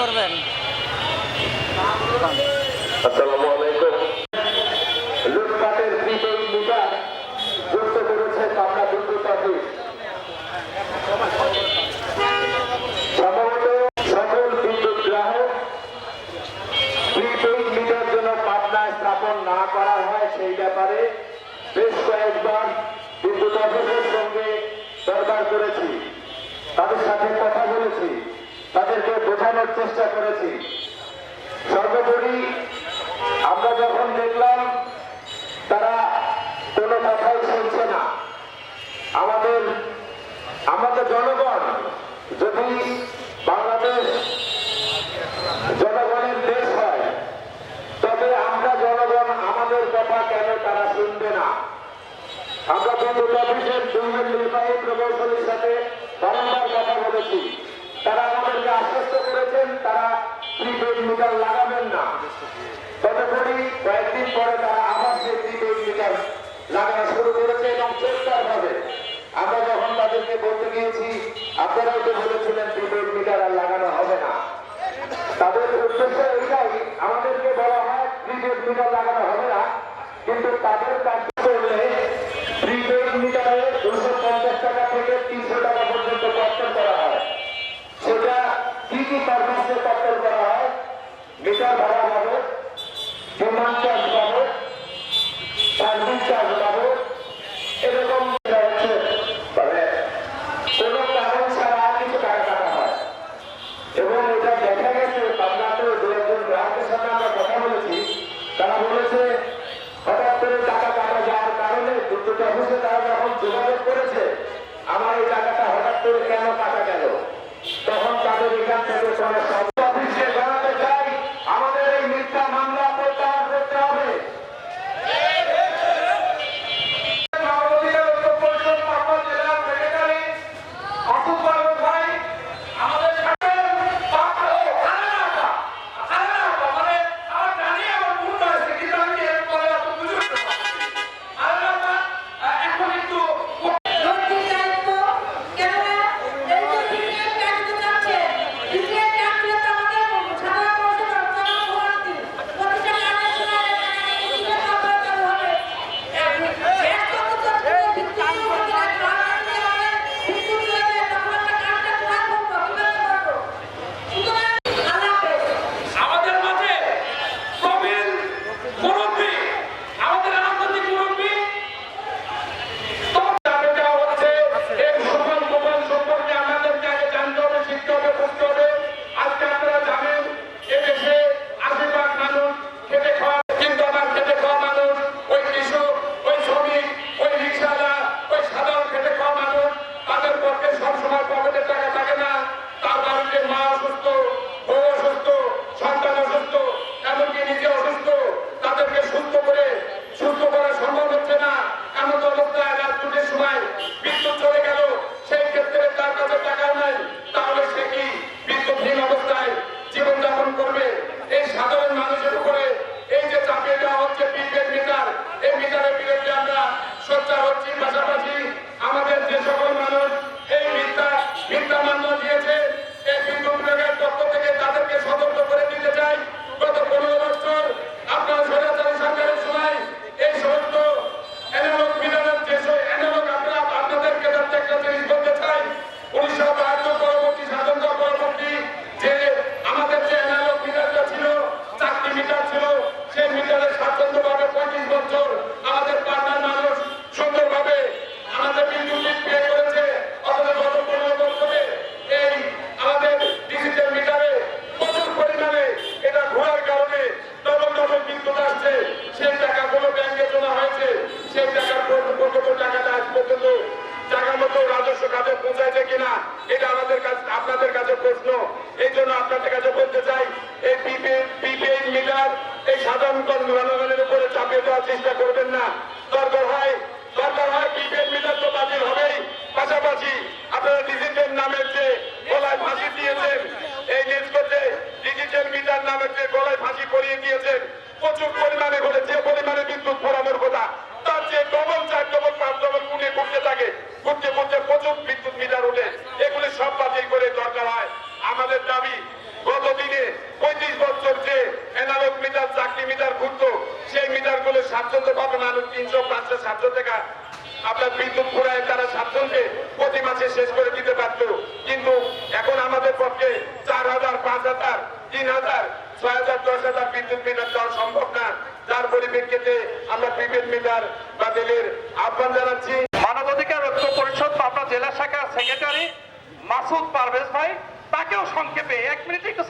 করবেন। সেই ব্যাপারে বেশ কয়েকবার সঙ্গে করেছি। তাদের সাথে কথা বলেছি। তাদেরকে বোঝানোর চেষ্টা করেছি। সর্বোপরি আমরা যখন দেখলাম, তারা কোনো কথাই শুনছে না। আমাদের আমাদের জনগণ, যদি বাংলাদেশ জনগণের দেশ হয়, তবে আমরা জনগণ আমাদের কথা কেন তারা শুনবে না? আমরা কিন্তু দুই হাজার প্রিপেড মিটার লাগাবেন না। কয়েকদিন পরে তারা আবার সেই মিটার লাগানো শুরু করেছে আমরা যখন তাদেরকে বলতে গিয়েছি, আপনারাও তো বলেছিলেন প্রিপেড মিটার আর লাগানো হবে না। তাদের উদ্দেশ্য আমাদেরকে বলা হয় প্রিপেড মিটার লাগানো হবে না, কিন্তু তাদের কাজ করলে মিটার ভাড়া পাবে বিমান চার্জ পাবে, সার্ভিস চার্জ পাবে, এরকম টাকা বলেছি, তারা বলেছে, হঠাৎ করে টাকা কাটা যাওয়ার কারণে বিদ্যুৎ অফিসে তারা যখন যোগাযোগ করেছে, আমার এই টাকাটা হঠাৎ করে কেন কাটা গেল? তখন তাদের এখান থেকে কোনো চেষ্টা করবেন না। টিফিন মিটার বাতিলের আহ্বান জানাচ্ছি। মানবাধিকার ঐক্য পরিষদ পাবনা জেলা শাখার সেক্রেটারি মাসুদ পারভেজ ভাই, তাকেও সংক্ষেপে এক মিনিট একটু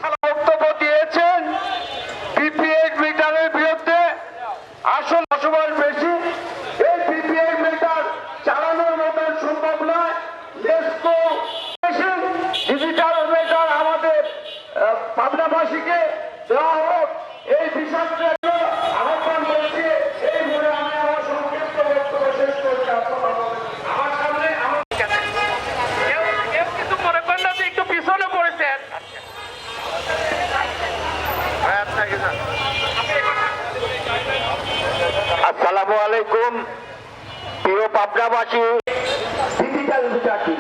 আলাইকুম। প্রিয় পাবনাবাসী ডিজিটাল বিচারটি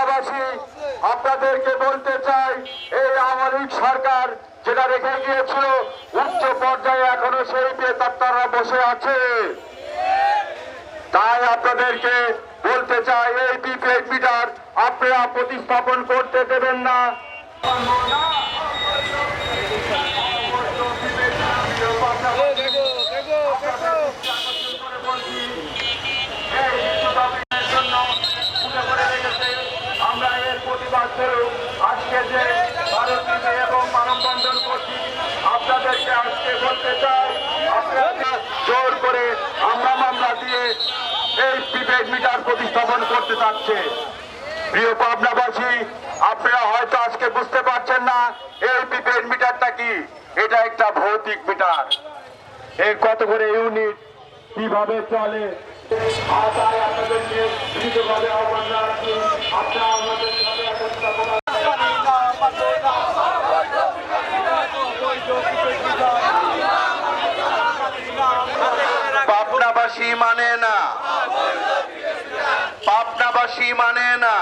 পাবনাবাসী আপনাদেরকে বলতে চাই, এই আওয়ামী লীগ সরকার যেটা রেখে গিয়েছিল, উচ্চ পর্যায়ে এখনও সেই বেতাত্তারা বসে আছে। তাই আপনাদেরকে বলতে চাই, এই প্রিপেড মিটার আপনারা প্রতিস্থাপন করতে দেবেন না আমরা এর প্রতিবাদ স্বরূপ আজকে যে ভারত বিজয় এবং মানববন্ধন করছি। আপনাদেরকে আজকে বলতে চাই, আপনারা জোর করে আমরা মামলা দিয়ে এই প্রিপেড মিটার প্রতিস্থাপন করতে চাচ্ছে। প্রিয় পাবনাবাসী, আপনারা হয়তো আজকে বুঝতে পারছেন না, এই প্রিপেড মিটারটা কি? এটা একটা ভৌতিক মিটার। এর কত করে ইউনিট, কীভাবে চলে? আর তাই আপনাদেরকে বিনীতভাবে আহ্বান জানাচ্ছি আপনারা আমাদের সাথে একত্রিত করার পাবনাবাসী মানে না। পাবনাবাসী মানে না।